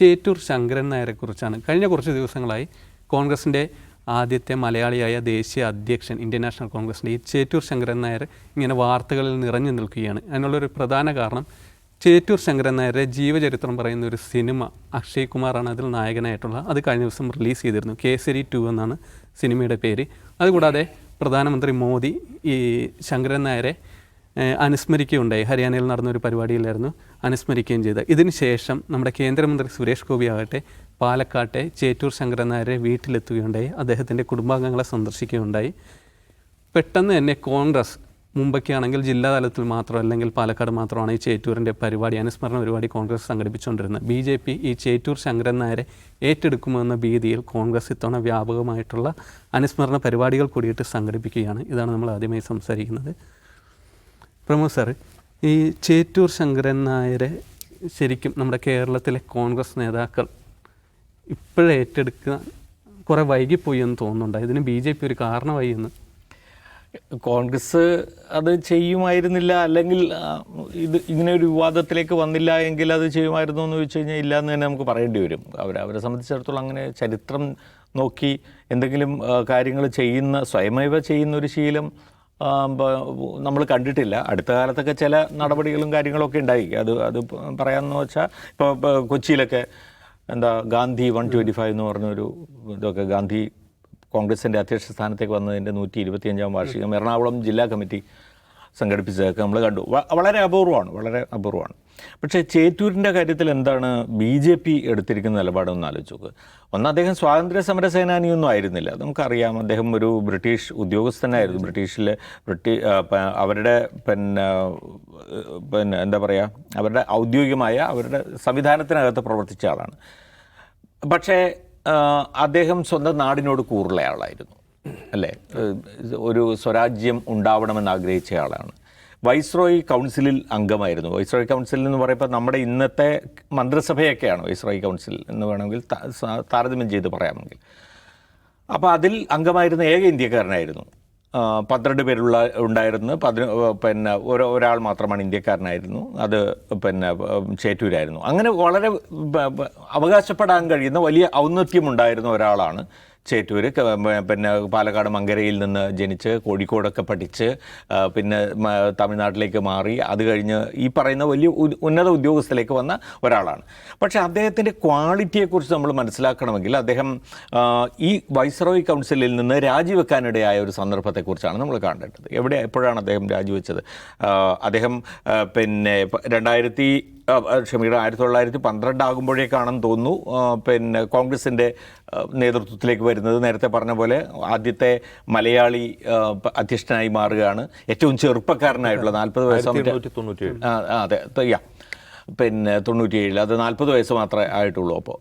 ചേറ്റൂർ ശങ്കരൻ നായരെക്കുറിച്ചാണ്. കഴിഞ്ഞ കുറച്ച് ദിവസങ്ങളായി കോൺഗ്രസിന്റെ ആദ്യത്തെ മലയാളിയായ ദേശീയ അധ്യക്ഷൻ ഇന്ത്യൻ നാഷണൽ കോൺഗ്രസിന്റെ ഈ ചേറ്റൂർ ശങ്കരൻ നായർ ഇങ്ങനെ വാർത്തകളിൽ നിറഞ്ഞു നിൽക്കുകയാണ്. അതിനുള്ളൊരു പ്രധാന കാരണം ചേറ്റൂർ ശങ്കരൻ നായരുടെ ജീവചരിത്രം പറയുന്ന ഒരു സിനിമ അക്ഷയ് കുമാറാണ് അതിൽ നായകനായിട്ടുള്ള. അത് കഴിഞ്ഞ ദിവസം റിലീസ് ചെയ്തിരുന്നു. കേസരി ടു എന്നാണ് സിനിമയുടെ പേര്. അതുകൂടാതെ പ്രധാനമന്ത്രി മോദി ഈ ശങ്കരൻ നായരെ അനുസ്മരിക്കുകയുണ്ടായി. ഹരിയാനയിൽ നടന്ന ഒരു പരിപാടിയിലായിരുന്നു അനുസ്മരിക്കുകയും ചെയ്തത്. ഇതിനുശേഷം നമ്മുടെ കേന്ദ്രമന്ത്രി സുരേഷ് ഗോപി ആകട്ടെ പാലക്കാട്ടെ ചേറ്റൂർ ശങ്കരൻ നായരെ വീട്ടിലെത്തുകയുണ്ടായി. അദ്ദേഹത്തിന്റെ കുടുംബാംഗങ്ങളെ സന്ദർശിക്കുകയുണ്ടായി. പെട്ടെന്ന് തന്നെ കോൺഗ്രസ് മുമ്പൊക്കെയാണെങ്കിൽ ജില്ലാ തലത്തിൽ മാത്രം അല്ലെങ്കിൽ പാലക്കാട് മാത്രമാണ് ഈ ചേറ്റൂരിന്റെ പരിപാടി അനുസ്മരണ പരിപാടി കോൺഗ്രസ് സംഘടിപ്പിച്ചുകൊണ്ടിരുന്നത്. ബി ജെ പി ഈ ചേറ്റൂർ ശങ്കരൻ നായരെ ഏറ്റെടുക്കുമെന്ന ഭീതിയിൽ കോൺഗ്രസ് ഇത്തവണ വ്യാപകമായിട്ടുള്ള അനുസ്മരണ പരിപാടികൾ കൂടിയിട്ട് സംഘടിപ്പിക്കുകയാണ്. ഇതാണ് നമ്മൾ ആദ്യമായി സംസാരിക്കുന്നത്. പ്രമോദ് സാറ് ഈ ചേറ്റൂർ ശങ്കരൻ നായരെ ശരിക്കും നമ്മുടെ കേരളത്തിലെ കോൺഗ്രസ് നേതാക്കൾ ഇപ്പോഴേ ഏറ്റെടുക്കുക കുറേ വൈകിപ്പോയി എന്ന് തോന്നുന്നുണ്ട്. ഇതിന് ബി ജെ പി ഒരു കാരണമായി എന്ന്. കോൺഗ്രസ് അത് ചെയ്യുമായിരുന്നില്ല അല്ലെങ്കിൽ ഇത് ഇങ്ങനെ ഒരു വിവാദത്തിലേക്ക് വന്നില്ല എങ്കിൽ അത് ചെയ്യുമായിരുന്നു എന്ന് ചോദിച്ചു കഴിഞ്ഞാൽ ഇല്ല എന്ന് തന്നെ നമുക്ക് പറയേണ്ടി വരും. അവർ അവരെ സംബന്ധിച്ചിടത്തോളം അങ്ങനെ ചരിത്രം നോക്കി എന്തെങ്കിലും കാര്യങ്ങൾ ചെയ്യുന്ന സ്വയമേവ ചെയ്യുന്ന ഒരു ശീലം നമ്മൾ കണ്ടിട്ടില്ല. അടുത്ത കാലത്തൊക്കെ ചില നടപടികളും കാര്യങ്ങളൊക്കെ ഉണ്ടായി. അത് അത് പറയാമെന്ന് വെച്ചാൽ ഇപ്പോൾ കൊച്ചിയിലൊക്കെ എന്താ ഗാന്ധി വൺ ട്വന്റി ഫൈവ് എന്ന് പറഞ്ഞൊരു ഇതൊക്കെ ഗാന്ധി കോൺഗ്രസിന്റെ അധ്യക്ഷ സ്ഥാനത്തേക്ക് വന്നതിന്റെ നൂറ്റി ഇരുപത്തിയഞ്ചാം വാർഷികം എറണാകുളം ജില്ലാ കമ്മിറ്റി സംഘടിപ്പിച്ചതൊക്കെ നമ്മൾ കണ്ടു. വളരെ അപൂർവമാണ് വളരെ അപൂർവമാണ്. പക്ഷേ ചേറ്റൂരിന്റെ കാര്യത്തിൽ എന്താണ് ബി ജെ പി എടുത്തിരിക്കുന്ന നിലപാടെന്ന് ആലോചിച്ച് നോക്ക്. ഒന്ന് അദ്ദേഹം സ്വാതന്ത്ര്യ സമര സേനാനിയൊന്നും ആയിരുന്നില്ല. നമുക്കറിയാം. അദ്ദേഹം ഒരു ബ്രിട്ടീഷ് ഉദ്യോഗസ്ഥനായിരുന്നു. ബ്രിട്ടീഷിലെ ബ്രിട്ടീ അവരുടെ പിന്നെ പിന്നെ എന്താ പറയുക അവരുടെ ഔദ്യോഗികമായ അവരുടെ സംവിധാനത്തിനകത്ത് പ്രവർത്തിച്ച ആളാണ്. പക്ഷേ അദ്ദേഹം സ്വന്തം നാടിനോട് കൂറുള്ള ആളായിരുന്നു. അല്ലേ? ഒരു സ്വരാജ്യം ഉണ്ടാവണമെന്ന് ആഗ്രഹിച്ച ആളാണ്. വൈസ്രോയി കൗൺസിലിൽ അംഗമായിരുന്നു. വൈസ്രോയി കൗൺസിൽ എന്ന് പറയുമ്പോൾ നമ്മുടെ ഇന്നത്തെ മന്ത്രിസഭയൊക്കെയാണ് വൈസ്രോയി കൗൺസിൽ എന്ന് വേണമെങ്കിൽ താരതമ്യം ചെയ്ത് പറയാമെങ്കിൽ. അപ്പോൾ അതിൽ അംഗമായിരുന്ന ഏക ഇന്ത്യക്കാരനായിരുന്നു. പന്ത്രണ്ട് പേരുള്ള ഉണ്ടായിരുന്നു. പതിന പിന്നെ ഒരു ഒരാൾ മാത്രമാണ് ഇന്ത്യക്കാരനായിരുന്നു. അത് പിന്നെ ചേറ്റൂരായിരുന്നു. അങ്ങനെ വളരെ അവകാശപ്പെടാൻ കഴിയുന്ന വലിയ ഔന്നത്യം ഔന്നത്യമുണ്ടായിരുന്ന ഒരാളാണ് ചേറ്റൂർ പിന്നെ പാലക്കാട് മങ്കരയിൽ നിന്ന് ജനിച്ച് കോഴിക്കോടൊക്കെ പഠിച്ച് പിന്നെ തമിഴ്നാട്ടിലേക്ക് മാറി അത് കഴിഞ്ഞ് ഈ പറയുന്ന വലിയ ഉന്നത ഉദ്യോഗസ്ഥലേക്ക് വന്ന ഒരാളാണ്. പക്ഷേ അദ്ദേഹത്തിന്റെ ക്വാളിറ്റിയെക്കുറിച്ച് നമ്മൾ മനസ്സിലാക്കണമെങ്കിൽ അദ്ദേഹം ഈ വൈസ്രോയി കൗൺസിലിൽ നിന്ന് രാജിവെക്കാനിടയായ ഒരു സന്ദർഭത്തെക്കുറിച്ചാണ് നമ്മൾ കാണേണ്ടത്. എവിടെ എപ്പോഴാണ് അദ്ദേഹം രാജിവെച്ചത്? അദ്ദേഹം പിന്നെ രണ്ടായിരത്തി ക്ഷമിക്കണം ആയിരത്തി തൊള്ളായിരത്തി പന്ത്രണ്ട് ആകുമ്പോഴേക്കാണെന്ന് തോന്നുന്നു പിന്നെ കോൺഗ്രസിന്റെ നേതൃത്വത്തിലേക്ക് വരുന്നത്. നേരത്തെ പറഞ്ഞ പോലെ ആദ്യത്തെ മലയാളി അധ്യക്ഷനായി മാറുകയാണ്. ഏറ്റവും ചെറുപ്പക്കാരനായിട്ടുള്ള നാൽപ്പത് വയസ്സാകുമ്പോൾ അതെ. യാ. പിന്നെ തൊണ്ണൂറ്റിയേഴിൽ അത് നാൽപ്പത് വയസ്സ് മാത്രമേ ആയിട്ടുള്ളൂ അപ്പോൾ.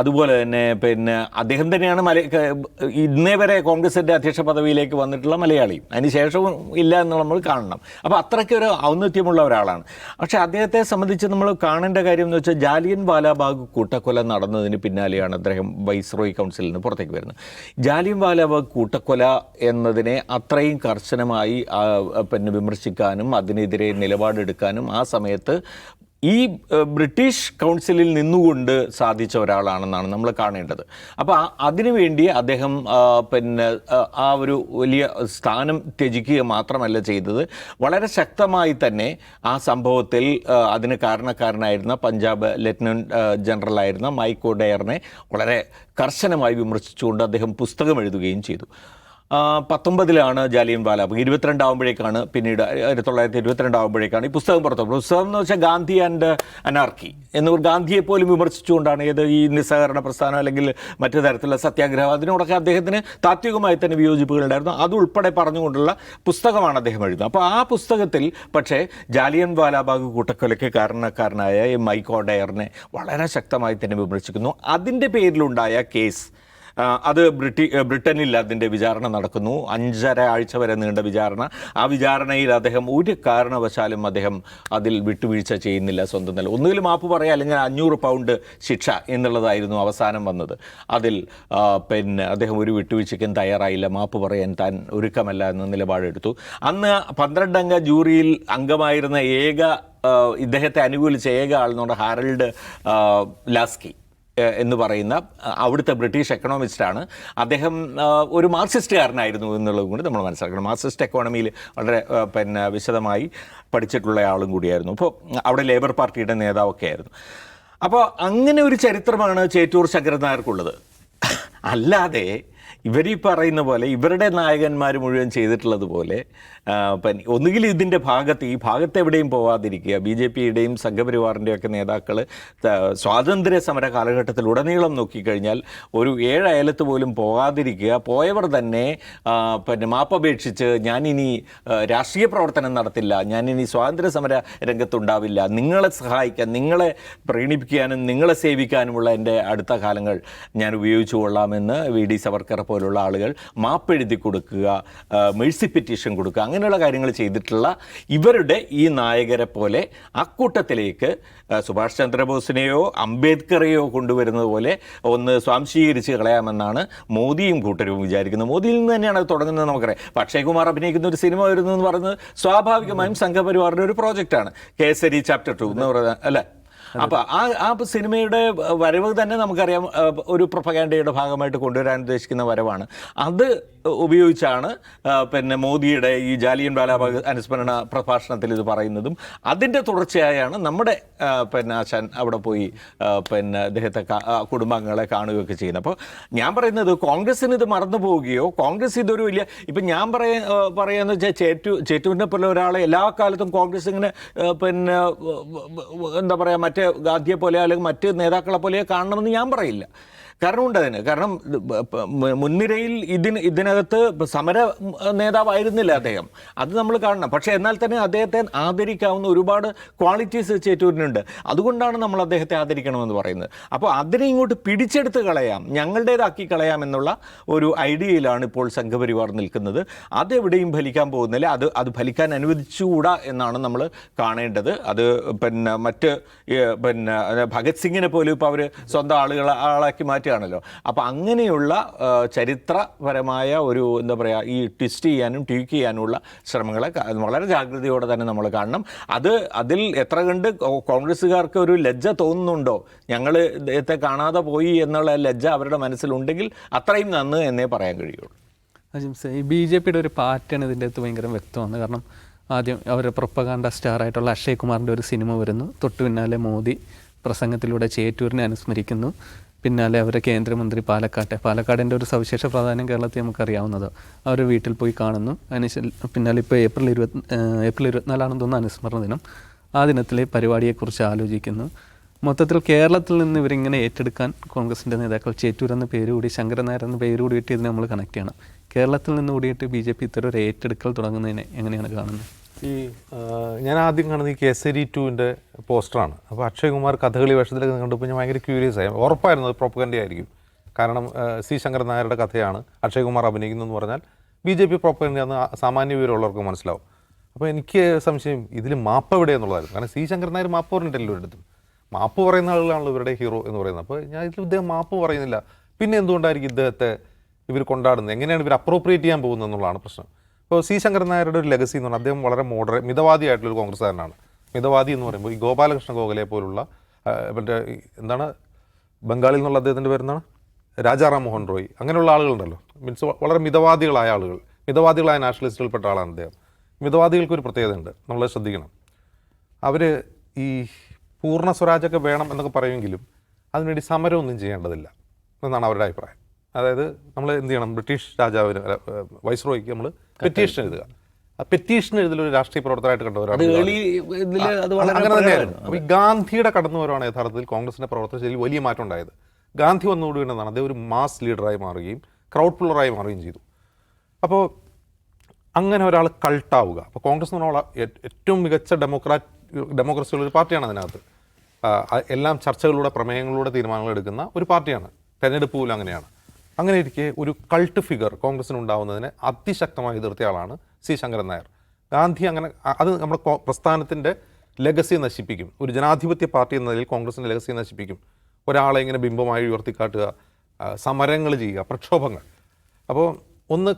അതുപോലെ തന്നെ പിന്നെ അദ്ദേഹം തന്നെയാണ് മല ഇന്നേ വരെ കോൺഗ്രസിന്റെ അധ്യക്ഷ പദവിയിലേക്ക് വന്നിട്ടുള്ള മലയാളി. അതിന് ശേഷവും ഇല്ല എന്ന് നമ്മൾ കാണണം. അപ്പോൾ അത്രയ്ക്ക് ഒരു ഔന്നത്യമുള്ള ഒരാളാണ്. പക്ഷേ അദ്ദേഹത്തെ സംബന്ധിച്ച് നമ്മൾ കാണേണ്ട കാര്യം എന്ന് വെച്ചാൽ ജാലിയൻ വാലാബാഗ് കൂട്ടക്കൊല നടന്നതിന് പിന്നാലെയാണ് അദ്ദേഹം വൈസ്രോയി കൗൺസിലിൽ നിന്ന് പുറത്തേക്ക് വരുന്നത്. ജാലിയൻ വാലാബാഗ് കൂട്ടക്കൊല എന്നതിനെ അത്രയും കർശനമായി പിന്നെ വിമർശിക്കാനും അതിനെതിരെ നിലപാടെടുക്കാനും ആ സമയത്ത് ഈ ബ്രിട്ടീഷ് കൗൺസിലിൽ നിന്നുകൊണ്ട് സാധിച്ച ഒരാളാണെന്നാണ് നമ്മൾ കാണേണ്ടത്. അപ്പോൾ അതിനുവേണ്ടി അദ്ദേഹം പിന്നെ ആ, ഒരു വലിയ സ്ഥാനം ത്യജിക്കുക മാത്രമല്ല ചെയ്തത്. വളരെ ശക്തമായി തന്നെ ആ സംഭവത്തിൽ അതിന് കാരണക്കാരനായിരുന്ന പഞ്ചാബ് ലഫ്റ്റനന്റ് ജനറലായിരുന്ന മൈക്കോ ഡയറിനെ വളരെ കർശനമായി വിമർശിച്ചുകൊണ്ട് അദ്ദേഹം പുസ്തകം എഴുതുകയും ചെയ്തു. പത്തൊമ്പതിലാണ് ജാലിയൻ വാലാബാഗ് ഇരുപത്തിരണ്ടാവുമ്പോഴേക്കാണ് പിന്നീട് ആയിരത്തി തൊള്ളായിരത്തി ഇരുപത്തിരണ്ടാവുമ്പോഴേക്കാണ് ഈ പുസ്തകം പുറത്തു പുസ്തകം എന്ന് വെച്ചാൽ ഗാന്ധി ആൻഡ് അനാർക്കി. എന്ന് ഗാന്ധിയെ പോലും വിമർശിച്ചുകൊണ്ടാണ് ഏത് ഈ നിസ്സഹകരണ പ്രസ്ഥാനം അല്ലെങ്കിൽ മറ്റു തരത്തിലുള്ള സത്യാഗ്രഹം അതിനോടൊക്കെ അദ്ദേഹത്തിന് താത്വികമായി തന്നെ വിയോജിപ്പുകളുണ്ടായിരുന്നു. അതുൾപ്പെടെ പറഞ്ഞുകൊണ്ടുള്ള പുസ്തകമാണ് അദ്ദേഹം എഴുതുന്നത്. അപ്പോൾ ആ പുസ്തകത്തിൽ പക്ഷേ ജാലിയൻ വാലാബാഗ് കൂട്ടക്കൊലയ്ക്ക് കാരണക്കാരനായ ഈ മൈക്കോ ഡയറിനെ വളരെ ശക്തമായി തന്നെ വിമർശിക്കുന്നു. അതിന്റെ പേരിലുണ്ടായ കേസ് അത് ബ്രിട്ടി ബ്രിട്ടനിൽ അതിന്റെ വിചാരണ നടക്കുന്നു. അഞ്ചര ആഴ്ച വരെ നീണ്ട വിചാരണ. ആ വിചാരണയിൽ അദ്ദേഹം ഒരു കാരണവശാലും അദ്ദേഹം അതിൽ വിട്ടുവീഴ്ച ചെയ്യുന്നില്ല സ്വന്തം നില. ഒന്നുകിൽ മാപ്പ് പറയുക അല്ലെങ്കിൽ അഞ്ഞൂറ് പൗണ്ട് ശിക്ഷ എന്നുള്ളതായിരുന്നു അവസാനം വന്നത്. അതിൽ പിന്നെ അദ്ദേഹം ഒരു വിട്ടുവീഴ്ചയ്ക്കും തയ്യാറായില്ല. മാപ്പ് പറയാൻ താൻ ഒരുക്കമല്ല എന്ന നിലപാടെടുത്തു. അന്ന് പന്ത്രണ്ടംഗ ജൂറിയിൽ അംഗമായിരുന്ന ഏക ഇദ്ദേഹത്തെ അനുകൂലിച്ച ഏക ആളെന്നുകൊണ്ട് ഹാരൽഡ് ലാസ്കി. എന്ന് പറയുന്ന അവിടുത്തെ ബ്രിട്ടീഷ് എക്കണോമിസ്റ്റാണ് അദ്ദേഹം ഒരു മാർക്സിസ്റ്റുകാരനായിരുന്നു എന്നുള്ളത് കൂടി നമ്മൾ മനസ്സിലാക്കണം. മാർക്സിസ്റ്റ് എക്കോണമിയിൽ വളരെ പിന്നെ വിശദമായി പഠിച്ചിട്ടുള്ള ആളും കൂടിയായിരുന്നു. അപ്പോൾ അവിടെ ലേബർ പാർട്ടിയുടെ നേതാവൊക്കെ ആയിരുന്നു. അപ്പോൾ അങ്ങനെ ഒരു ചരിത്രമാണ് ചേറ്റൂർ ശങ്കരൻ നായർക്കുള്ളത്. അല്ലാതെ ഇവർ ഈ പറയുന്ന പോലെ ഇവരുടെ നായകന്മാർ മുഴുവൻ ചെയ്തിട്ടുള്ളത് പോലെ ഒന്നുകിൽ ഇതിന്റെ ഭാഗത്ത് ഈ ഭാഗത്ത് എവിടെയും പോവാതിരിക്കുക ബി ജെ പിയുടെയും സംഘപരിവാറിന്റെയും ഒക്കെ നേതാക്കൾ സ്വാതന്ത്ര്യ സമര കാലഘട്ടത്തിൽ ഉടനീളം നോക്കിക്കഴിഞ്ഞാൽ ഒരു ഏഴ് അയലത്ത് പോലും പോകാതിരിക്കുക പോയവർ തന്നെ പിന്നെ മാപ്പപേക്ഷിച്ച് ഞാനിനി രാഷ്ട്രീയ പ്രവർത്തനം നടത്തില്ല ഞാനിനി സ്വാതന്ത്ര്യ സമര രംഗത്തുണ്ടാവില്ല നിങ്ങളെ സഹായിക്കാൻ നിങ്ങളെ പ്രീണിപ്പിക്കാനും നിങ്ങളെ സേവിക്കാനുമുള്ള എന്റെ അടുത്ത കാലങ്ങൾ ഞാൻ ഉപയോഗിച്ചു കൊള്ളാമെന്ന് വി ഡി സവർക്കർ പോലുള്ള ആളുകൾ മാപ്പ് എഴുതി കൊടുക്കുക മെഴ്സി പെറ്റീഷൻ കൊടുക്കുക അങ്ങനെയുള്ള കാര്യങ്ങൾ ചെയ്തിട്ടുള്ള ഇവരുടെ ഈ നായകരെ പോലെ അക്കൂട്ടത്തിലേക്ക് സുഭാഷ് ചന്ദ്രബോസിനെയോ അംബേദ്കറെയോ കൊണ്ടുവരുന്നത് പോലെ ഒന്ന് സ്വാംശീകരിച്ച് കളയാമെന്നാണ് മോദിയും കൂട്ടരും വിചാരിക്കുന്നത്. മോദിയിൽ നിന്ന് തന്നെയാണ് അത് തുടങ്ങുന്നത് നമുക്കറിയാം. പക്ഷേ കുമാർ അഭിനയിക്കുന്ന ഒരു സിനിമ വരുന്നു എന്ന് പറയുന്നത് സ്വാഭാവികമായും സംഘപരിവാറിന്റെ ഒരു പ്രോജക്റ്റാണ്. കേസരി ചാപ്റ്റർ ടു എന്ന് പറയുന്നത് അല്ലേ? അപ്പൊ ആ ആ സിനിമയുടെ വരവ് തന്നെ നമുക്കറിയാം ഒരു പ്രൊപ്പഗാൻഡയുടെ ഭാഗമായിട്ട് കൊണ്ടുവരാൻ ഉദ്ദേശിക്കുന്ന വരവാണ്. അത് ഉപയോഗിച്ചാണ് പിന്നെ മോദിയുടെ ഈ ജാലിയൻ വാലാബാഗ് അനുസ്മരണ പ്രഭാഷണത്തിൽ ഇത് പറയുന്നതും. അതിന്റെ തുടർച്ചയായാണ് നമ്മുടെ പിന്നെ ആശാൻ അവിടെ പോയി പിന്നെ അദ്ദേഹത്തെ കുടുംബാംഗങ്ങളെ കാണുകയൊക്കെ ചെയ്യുന്നത്. അപ്പോൾ ഞാൻ പറയുന്നത് കോൺഗ്രസ്സിന് ഇത് മറന്നു പോവുകയോ കോൺഗ്രസ് ഇതൊരു വലിയ ഇപ്പം ഞാൻ പറയ ആ, പറയാന്ന് വെച്ചാൽ ചേറ്റു ചേറ്റുവിനെ പോലെ ഒരാളെ എല്ലാ കാലത്തും കോൺഗ്രസ് ഇങ്ങനെ പിന്നെ എന്താ പറയുക മറ്റേ ഗാന്ധിയെ പോലെ അല്ലെങ്കിൽ മറ്റ് നേതാക്കളെ പോലെ കാണണമെന്ന് ഞാൻ പറയില്ല. കാരണമുണ്ട് അതിന്. കാരണം മുൻനിരയിൽ ഇതിന് ഇതിനകത്ത് സമര നേതാവായിരുന്നില്ല അദ്ദേഹം. അത് നമ്മൾ കാണണം. പക്ഷേ എന്നാൽ തന്നെ അദ്ദേഹത്തെ ആദരിക്കാവുന്ന ഒരുപാട് ക്വാളിറ്റീസ് ചേറ്റൂരിനുണ്ട്. അതുകൊണ്ടാണ് നമ്മൾ അദ്ദേഹത്തെ ആദരിക്കണമെന്ന് പറയുന്നത്. അപ്പോൾ അതിനെ ഇങ്ങോട്ട് പിടിച്ചെടുത്ത് കളയാം. ഞങ്ങളുടേതാക്കി കളയാം എന്നുള്ള ഒരു ഐഡിയയിലാണ് ഇപ്പോൾ സംഘപരിവാർ നിൽക്കുന്നത്. അതെവിടെയും ഫലിക്കാൻ പോകുന്നില്ല. അത് അത് ഫലിക്കാൻ അനുവദിച്ചുകൂടാ എന്നാണ് നമ്മൾ കാണേണ്ടത്. അത് പിന്നെ മറ്റ് പിന്നെ ഭഗത് സിംഗിനെ പോലും ഇപ്പോൾ അവർ സ്വന്തം ആളുകളെ ആളാക്കി മാറ്റുകയാണല്ലോ അപ്പോൾ അങ്ങനെയുള്ള ചരിത്രപരമായ ഒരു എന്താ പറയുക ഈ ട്വിസ്റ്റ് ചെയ്യാനും ട്വീക്ക് ചെയ്യാനുമുള്ള ശ്രമങ്ങളെ വളരെ ജാഗ്രതയോടെ തന്നെ നമ്മൾ കാണണം. അത് അതിൽ എത്ര കണ്ട് കോൺഗ്രസ്സുകാർക്ക് ഒരു ലജ്ജ തോന്നുന്നുണ്ടോ? ഞങ്ങൾ ഇദ്ദേഹത്തെ കാണാതെ പോയി എന്നുള്ള ലജ്ജ അവരുടെ മനസ്സിലുണ്ടെങ്കിൽ അത്രയും നന്ന് എന്നേ പറയാൻ കഴിയുള്ളൂ. ഈ ബി ജെ പിയുടെ ഒരു പാറ്റേൺ ഇതിന്റെ അകത്ത് ഭയങ്കര വ്യക്തമാണ് കാരണം ആദ്യം അവരുടെ പ്രൊപ്പകാണ്ട സ്റ്റാർ ആയിട്ടുള്ള അക്ഷയ് കുമാറിന്റെ ഒരു സിനിമ വരുന്നു. തൊട്ടു പിന്നാലെ മോദി പ്രസംഗത്തിലൂടെ ചേറ്റൂരിനെ അനുസ്മരിക്കുന്നു. പിന്നാലെ അവരെ കേന്ദ്രമന്ത്രി പാലക്കാട്ടെ. പാലക്കാടിന്റെ ഒരു സവിശേഷ പ്രാധാന്യം കേരളത്തിൽ നമുക്കറിയാവുന്നത്. അവർ വീട്ടിൽ പോയി കാണുന്നു. അതിന് പിന്നാലെ ഇപ്പോൾ ഏപ്രിൽ ഇരുപത്തി ഏപ്രിൽ ഇരുപത്തിനാലാണെന്ന് തോന്നുന്നു അനുസ്മരണ ദിനം. ആ ദിനത്തിലെ പരിപാടിയെക്കുറിച്ച് ആലോചിക്കുന്നു. മൊത്തത്തിൽ കേരളത്തിൽ നിന്ന് ഇവരിങ്ങനെ ഏറ്റെടുക്കാൻ കോൺഗ്രസിന്റെ നേതാക്കൾ ചേറ്റൂർ എന്ന പേര് കൂടി ശങ്കരൻ നായർ എന്ന പേര് കൂടിയിട്ട് ഇതിനെ നമ്മൾ കണക്ട് ചെയ്യണം. കേരളത്തിൽ നിന്ന് കൂടിയിട്ട് ബി ജെ പി ഇത്തരം ഒരു ഏറ്റെടുക്കൽ തുടങ്ങുന്നതിനെ എങ്ങനെയാണ് കാണുന്നത്? ഈ ഞാൻ ആദ്യം കാണുന്നത് ഈ കേസരി ടുവിന്റെ പോസ്റ്ററാണ്. അപ്പോൾ അക്ഷയ് കുമാർ കഥകളി വേഷത്തിലൊക്കെ കണ്ടപ്പോൾ ഞാൻ ഭയങ്കര ക്യൂരിയസ് ആയി. ഉറപ്പായിരുന്നു അത് പ്രൊപ്പഗന്റെ ആയിരിക്കും. കാരണം സി ശങ്കരൻ നായരുടെ കഥയാണ് അക്ഷയ് കുമാർ അഭിനയിക്കുന്നതെന്ന് പറഞ്ഞാൽ ബി ജെ പി പ്രോപ്പഗൻഡയാന്ന് സാമാന്യ വിവരമുള്ളവർക്ക് മനസ്സിലാവും. അപ്പോൾ എനിക്ക് സംശയം ഇതിൽ മാപ്പ് എവിടെയെന്നുള്ളതായിരുന്നു കാരണം സി ശങ്കരൻ നായർ മാപ്പ് പറഞ്ഞിട്ടില്ല ഒരിടത്തും മാപ്പ് പറയുന്ന ആളുകളാണല്ലോ ഇവരുടെ ഹീറോ എന്ന് പറയുന്നത്. അപ്പോൾ ഞാൻ ഇതിൽ ഇദ്ദേഹം മാപ്പ് പറയുന്നില്ല. പിന്നെ എന്തുകൊണ്ടായിരിക്കും ഇദ്ദേഹത്തെ ഇവർ കൊണ്ടാടുന്നത്? എങ്ങനെയാണ് ഇവർ അപ്രോപ്രിയേറ്റ് ചെയ്യാൻ പോകുന്നത് എന്നുള്ളതാണ് പ്രശ്നം. ഇപ്പോൾ സി ശങ്കരൻ നായരുടെ ഒരു ലെഗസി എന്ന് പറഞ്ഞാൽ അദ്ദേഹം വളരെ മോഡറേ മിതവാദിയായിട്ടുള്ളൊരു കോൺഗ്രസ്സുകാരനാണ്. മിതവാദി എന്ന് പറയുമ്പോൾ ഈ ഗോപാലകൃഷ്ണ ഗോഖലെ പോലുള്ള മറ്റേ എന്താണ് ബംഗാളിൽ നിന്നുള്ള അദ്ദേഹത്തിന്റെ പേരെന്താണ്? രാജാറാം മോഹൻ റോയ്. അങ്ങനെയുള്ള ആളുകളുണ്ടല്ലോ. മീൻസ് വളരെ മിതവാദികളായ ആളുകൾ. മിതവാദികളായ നാഷണലിസ്റ്റുകൾപ്പെട്ട ആളാണ് അദ്ദേഹം. മിതവാദികൾക്ക് ഒരു നമ്മൾ ശ്രദ്ധിക്കണം. അവർ ഈ പൂർണ സ്വരാജൊക്കെ വേണം എന്നൊക്കെ പറയുമെങ്കിലും അതിനുവേണ്ടി സമരമൊന്നും ചെയ്യേണ്ടതില്ല എന്നാണ് അവരുടെ അഭിപ്രായം. അതായത് നമ്മൾ എന്ത് ചെയ്യണം? ബ്രിട്ടീഷ് രാജാവിന് വൈസ്രോയ്ക്ക് നമ്മൾ പെറ്റീഷൻ എഴുതുക. ആ പെറ്റീഷൻ ഒരു രാഷ്ട്രീയ പ്രവർത്തനമായിട്ട് കണ്ടവരാണ് അങ്ങനെ തന്നെയായിരുന്നു. ഗാന്ധിയുടെ കടന്നു വരവാണ് യഥാർത്ഥത്തിൽ കോൺഗ്രസിന്റെ പ്രവർത്തന ശൈലി വലിയ മാറ്റം ഉണ്ടായത്. ഗാന്ധി വന്നുകൂടി വേണ്ടതാണ് അദ്ദേഹം ഒരു മാസ് ലീഡറായി മാറുകയും ക്രൗഡ് പുള്ളറായി മാറുകയും ചെയ്തു. അപ്പോൾ അങ്ങനെ ഒരാൾ കൾട്ടാവുക അപ്പോൾ കോൺഗ്രസ് എന്ന് പറഞ്ഞാൽ ഏറ്റവും മികച്ച ഡെമോക്രാറ്റ് ഡെമോക്രസിയുള്ള ഒരു പാർട്ടിയാണ് അതിനകത്ത്. എല്ലാം ചർച്ചകളിലൂടെ പ്രമേയങ്ങളിലൂടെ തീരുമാനങ്ങൾ എടുക്കുന്ന ഒരു പാർട്ടിയാണ്. തെരഞ്ഞെടുപ്പ് പോലും അങ്ങനെയാണ്. അങ്ങനെ ഇരിക്കെ ഒരു കൾട്ട് ഫിഗർ കോൺഗ്രസിന് ഉണ്ടാവുന്നതിനെ അതിശക്തമായി എതിർത്ത ആളാണ് സി ശങ്കരൻ നായർ. ഗാന്ധി അങ്ങനെ അത് നമ്മുടെ പ്രസ്ഥാനത്തിന്റെ ലെഗസി നശിപ്പിക്കും. ഒരു ജനാധിപത്യ പാർട്ടി എന്ന നിലയിൽ കോൺഗ്രസിന്റെ ലെഗസി നശിപ്പിക്കും. ഒരാളെ ഇങ്ങനെ ബിംബമായി ഉയർത്തിക്കാട്ടുക സമരങ്ങൾ ചെയ്യുക പ്രക്ഷോഭങ്ങൾ. അപ്പോൾ ഒന്ന്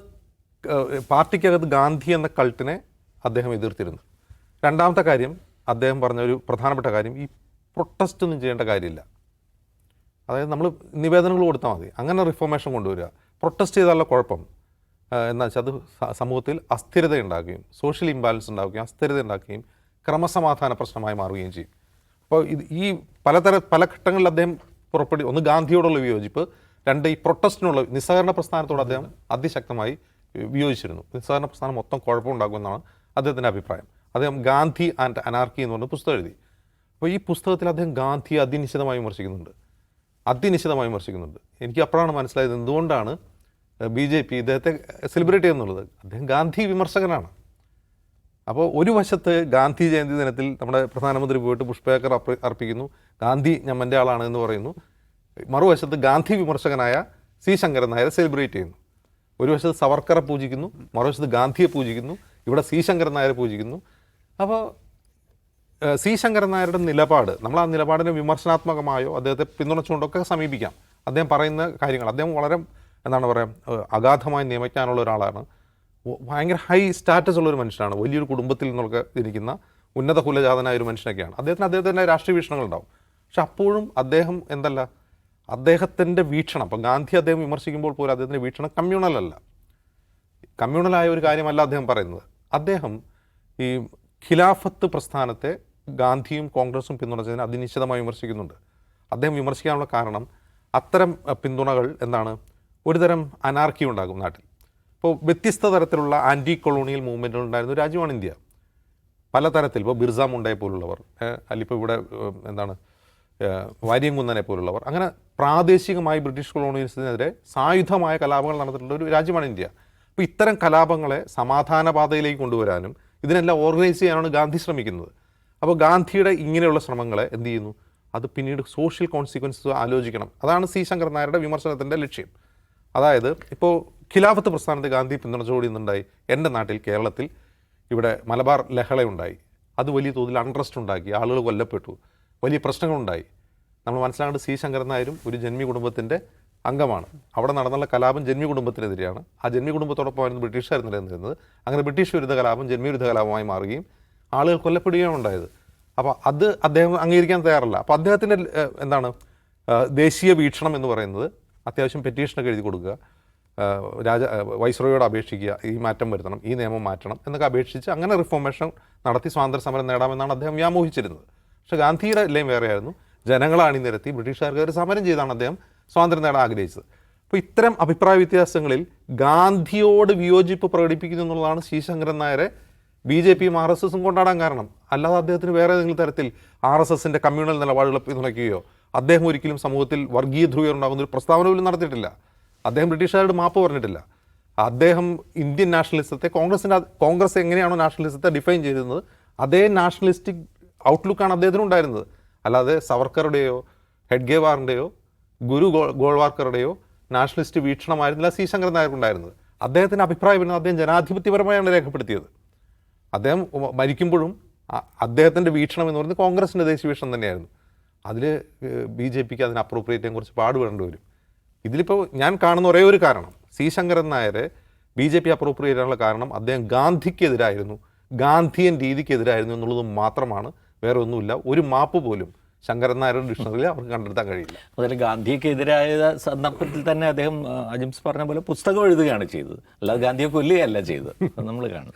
പാർട്ടിക്കകത്ത് ഗാന്ധി എന്ന കൾട്ടിനെ അദ്ദേഹം എതിർത്തിരുന്നു. രണ്ടാമത്തെ കാര്യം അദ്ദേഹം പറഞ്ഞ ഒരു പ്രധാനപ്പെട്ട കാര്യം ഈ പ്രൊട്ടസ്റ്റ് ഒന്നും ചെയ്യേണ്ട കാര്യമില്ല. അതായത് നമ്മൾ നിവേദനങ്ങൾ കൊടുത്താൽ മതി. അങ്ങനെ റിഫോർമേഷൻ കൊണ്ടുവരിക. പ്രൊട്ടസ്റ്റ് ചെയ്താലുള്ള കുഴപ്പം. എന്താ വെച്ചാൽ അത് സമൂഹത്തിൽ അസ്ഥിരത ഉണ്ടാക്കുകയും സോഷ്യൽ ഇംബാലൻസ് ഉണ്ടാക്കുകയും അസ്ഥിരത ഉണ്ടാക്കുകയും ക്രമസമാധാന പ്രശ്നമായി മാറുകയും ചെയ്യും. അപ്പോൾ ഇത് ഈ പലതര പല ഘട്ടങ്ങളിൽ അദ്ദേഹം പുറപ്പെടു ഒന്ന് ഗാന്ധിയോടുള്ള വിയോജിപ്പ് രണ്ട് ഈ പ്രൊട്ടസ്റ്റിനുള്ള നിസ്സഹകരണ പ്രസ്ഥാനത്തോട് അദ്ദേഹം അതിശക്തമായി വിയോജിച്ചിരുന്നു. നിസ്സഹകരണ പ്രസ്ഥാനം മൊത്തം കുഴപ്പമുണ്ടാക്കുമെന്നാണ് അദ്ദേഹത്തിന്റെ അഭിപ്രായം. അദ്ദേഹം ഗാന്ധി ആൻഡ് അനാർക്കി എന്ന് പറഞ്ഞ പുസ്തകം എഴുതി. അപ്പോൾ ഈ പുസ്തകത്തിൽ അദ്ദേഹം ഗാന്ധിയെ അതിനിശ്ചിതമായി വിമർശിക്കുന്നുണ്ട്. അതിനിശ്ചിതമായി വിമർശിക്കുന്നുണ്ട്. എനിക്ക് അപ്പോഴാണ് മനസ്സിലായത് എന്തുകൊണ്ടാണ് ബി ജെ പി ഇദ്ദേഹത്തെ സെലിബ്രേറ്റ് ചെയ്യുന്നുള്ളത്? അദ്ദേഹം ഗാന്ധി വിമർശകനാണ്. അപ്പോൾ ഒരു വശത്ത് ഗാന്ധി ജയന്തി ദിനത്തിൽ നമ്മുടെ പ്രധാനമന്ത്രി പോയിട്ട് പുഷ്പേക്കർ അർപ്പ- അർപ്പിക്കുന്നു. ഗാന്ധി ഞമ്മന്റെ ആളാണ് എന്ന് പറയുന്നു. മറുവശത്ത് ഗാന്ധി വിമർശകനായ സി ശങ്കരൻ നായരെ സെലിബ്രേറ്റ് ചെയ്യുന്നു. ഒരു വശത്ത് സവർക്കറെ പൂജിക്കുന്നു മറുവശത്ത് ഗാന്ധിയെ പൂജിക്കുന്നു ഇവിടെ സി ശങ്കരൻ നായരെ പൂജിക്കുന്നു. അപ്പോൾ സി ശങ്കരൻ നായരുടെ നിലപാട് നമ്മൾ ആ നിലപാടിനെ വിമർശനാത്മകമായോ അദ്ദേഹത്തെ പിന്തുണച്ചുകൊണ്ടൊക്കെ സമീപിക്കാം. അദ്ദേഹം പറയുന്ന കാര്യങ്ങൾ അദ്ദേഹം വളരെ എന്താണ് പറയുക അഗാധമായി നിയമിക്കാനുള്ള ഒരാളാണ്. ഭയങ്കര ഹൈ സ്റ്റാറ്റസ് ഉള്ള ഒരു മനുഷ്യനാണ്. വലിയൊരു കുടുംബത്തിൽ നിന്നൊക്കെ ഇരിക്കുന്ന ഉന്നത കുലജാതനായ ഒരു മനുഷ്യനൊക്കെയാണ്. അദ്ദേഹത്തിന് അദ്ദേഹത്തിന്റെ രാഷ്ട്രീയ വീക്ഷണങ്ങളുണ്ടാവും. പക്ഷെ അപ്പോഴും അദ്ദേഹം എന്തല്ല അദ്ദേഹത്തിന്റെ വീക്ഷണം അപ്പം ഗാന്ധി അദ്ദേഹം വിമർശിക്കുമ്പോൾ പോലും അദ്ദേഹത്തിന്റെ വീക്ഷണം കമ്മ്യൂണലല്ല. കമ്മ്യൂണലായ ഒരു കാര്യമല്ല അദ്ദേഹം പറയുന്നത്. അദ്ദേഹം ഈ ഖിലാഫത്ത് പ്രസ്ഥാനത്തെ ഗാന്ധിയും കോൺഗ്രസും പിന്തുണച്ചതിനെ അതിനിശ്ചിതമായി വിമർശിക്കുന്നുണ്ട്. അദ്ദേഹം വിമർശിക്കാനുള്ള കാരണം അത്തരം പിന്തുണകൾ എന്താണ്? ഒരുതരം അനാർക്കി ഉണ്ടാകും നാട്ടിൽ. ഇപ്പോൾ വ്യത്യസ്ത തരത്തിലുള്ള ആന്റി കൊളോണിയൽ മൂവ്മെന്റുകൾ ഉണ്ടായിരുന്ന രാജ്യമാണ് ഇന്ത്യ. പലതരത്തിൽ ഇപ്പോൾ ബിർസ മുണ്ടയെ പോലുള്ളവർ അല്ലിപ്പോൾ ഇവിടെ എന്താണ് വാര്യംകുന്നനെ പോലുള്ളവർ അങ്ങനെ പ്രാദേശികമായി ബ്രിട്ടീഷ് കൊളോണിയലിസത്തിനെതിരെ സായുധമായ കലാപങ്ങൾ നടന്നിട്ടുള്ള ഒരു രാജ്യമാണ് ഇന്ത്യ. അപ്പോൾ ഇത്തരം കലാപങ്ങളെ സമാധാന പാതയിലേക്ക് കൊണ്ടുവരാനും ഇതിനെല്ലാം ഓർഗനൈസ് ചെയ്യാനാണ് ഗാന്ധി ശ്രമിക്കുന്നത്. അപ്പോൾ ഗാന്ധിയുടെ ഇങ്ങനെയുള്ള ശ്രമങ്ങളെ എന്ത് ചെയ്യുന്നു? അത് പിന്നീട് സോഷ്യൽ കോൺസിക്വൻസ് ആലോചിക്കണം. അതാണ് സി ശങ്കർ നായരുടെ വിമർശനത്തിന്റെ ലക്ഷ്യം. അതായത് ഇപ്പോൾ ഖിലാഫത്ത് പ്രസ്ഥാനത്തെ ഗാന്ധി പിന്തുണച്ചുകൂടി എന്നുണ്ടായി എന്റെ നാട്ടിൽ കേരളത്തിൽ ഇവിടെ മലബാർ ലഹള ഉണ്ടായി അത് വലിയ തോതിൽ അൺട്രസ്റ്റ് ഉണ്ടാക്കി. ആളുകൾ കൊല്ലപ്പെട്ടു. വലിയ പ്രശ്നങ്ങളുണ്ടായി. നമ്മൾ മനസ്സിലാകേണ്ട സി ശങ്കരൻ നായരും ഒരു ജന്മി കുടുംബത്തിന്റെ അംഗമാണ്. അവിടെ നടന്നുള്ള കലാപം ജന്മി കുടുംബത്തിനെതിരെയാണ്. ആ ജന്മി കുടുംബത്തോടൊപ്പമായിരുന്നു ബ്രിട്ടീഷുകാർ നിലനിന്നിരുന്നത് അങ്ങനെ ബ്രിട്ടീഷ് വിരുദ്ധ കലാപം ജന്മി വിരുദ്ധ കലാപമായി മാറുകയും ആളുകൾ കൊല്ലപ്പെടുകയാണ് ഉണ്ടായത്. അപ്പോൾ അത് അദ്ദേഹം അംഗീകരിക്കാൻ തയ്യാറല്ല. അപ്പോൾ അദ്ദേഹത്തിന്റെ എന്താണ് ദേശീയ വീക്ഷണം എന്ന് പറയുന്നത് അത്യാവശ്യം പെറ്റീഷനൊക്കെ എഴുതി കൊടുക്കുക രാജ വൈസ്രോയോട് അപേക്ഷിക്കുക ഈ മാറ്റം വരുത്തണം ഈ നിയമം മാറ്റണം എന്നൊക്കെ അപേക്ഷിച്ച് അങ്ങനെ റിഫോർമേഷൻ നടത്തി സ്വാതന്ത്ര്യ സമരം നേടാമെന്നാണ് അദ്ദേഹം വ്യാമോഹിച്ചിരുന്നത്. പക്ഷേ ഗാന്ധിയുടെ എല്ലാം വേറെയായിരുന്നു. ജനങ്ങളെ അണിനിരത്തി ബ്രിട്ടീഷുകാർക്ക് ഒരു സമരം ചെയ്താണ് അദ്ദേഹം സ്വാതന്ത്ര്യം നേടാൻ ആഗ്രഹിച്ചത്. അപ്പോൾ ഇത്തരം അഭിപ്രായ വ്യത്യാസങ്ങളിൽ ഗാന്ധിയോട് വിയോജിപ്പ് പ്രകടിപ്പിക്കുന്നു എന്നുള്ളതാണ് ശ്രീ ശങ്കരൻ നായരെ ബി ജെ പിയും ആർ എസ് എസും കൊണ്ടാടാൻ കാരണം. അല്ലാതെ അദ്ദേഹത്തിന് വേറെ ഏതെങ്കിലും തരത്തിൽ ആർ എസ് എസിന്റെ കമ്മ്യൂണൽ നിലപാടുകൾ പിന്തുണയ്ക്കുകയോ അദ്ദേഹം ഒരിക്കലും സമൂഹത്തിൽ വർഗീയ ധ്രുവീകരണം ഒരു പ്രസ്താവന പോലും നടത്തിയിട്ടില്ല. അദ്ദേഹം ബ്രിട്ടീഷുകാരോട് മാപ്പ് പറഞ്ഞിട്ടില്ല. അദ്ദേഹം ഇന്ത്യൻ നാഷണലിസത്തെ കോൺഗ്രസിന്റെ കോൺഗ്രസ് എങ്ങനെയാണോ നാഷണലിസത്തെ ഡിഫൈൻ ചെയ്തിരുന്നത് അതേ നാഷണലിസ്റ്റിക് ഔട്ട്ലുക്കാണ് അദ്ദേഹത്തിന് ഉണ്ടായിരുന്നത് അല്ലാതെ സവർക്കറുടെയോ ഹെഡ്ഗേവാറിന്റെയോ ഗുരു ഗോൾവാർക്കറുടെയോ നാഷണലിസ്റ്റ് വീക്ഷണമായിരുന്നില്ല സി ശങ്കരൻ നായർക്കുണ്ടായിരുന്നത് അദ്ദേഹത്തിന്റെ അഭിപ്രായം വരുന്നത് അദ്ദേഹം ജനാധിപത്യപരമായാണ് രേഖപ്പെടുത്തിയത്. അദ്ദേഹം മരിക്കുമ്പോഴും അദ്ദേഹത്തിന്റെ വീക്ഷണം എന്ന് പറയുന്നത് കോൺഗ്രസിന്റെ ദേശീയ വീക്ഷണം തന്നെയായിരുന്നു. അതിൽ ബി ജെ പിക്ക് അതിന് അപ്രോപ്രിയേറ്റിനെ കുറിച്ച് പാടുപെടേണ്ടി വരും. ഇതിലിപ്പോൾ ഞാൻ കാണുന്ന ഒരേ ഒരു കാരണം സി ശങ്കരൻ നായരെ ബി ജെ പി അപ്രോപ്രിയേറ്റ് കാരണം അദ്ദേഹം ഗാന്ധിക്കെതിരായിരുന്നു ഗാന്ധിയൻ രീതിക്കെതിരായിരുന്നു എന്നുള്ളത് മാത്രമാണ് വേറെ ഒന്നുമില്ല. ഒരു മാപ്പ് പോലും ശങ്കരൻ നായർ ഡിക്ഷണറിയിൽ അവർക്ക് കണ്ടെടുത്താൻ കഴിയില്ല. അതിൽ ഗാന്ധിക്കെതിരായ സന്ദർഭത്തിൽ തന്നെ അദ്ദേഹം അജിംസ് പറഞ്ഞ പോലെ പുസ്തകം എഴുതുകയാണ് ചെയ്തത്. അല്ലാതെ ഗാന്ധിയെ കൊല്ലുകയല്ല ചെയ്തത്. നമ്മൾ കാണും.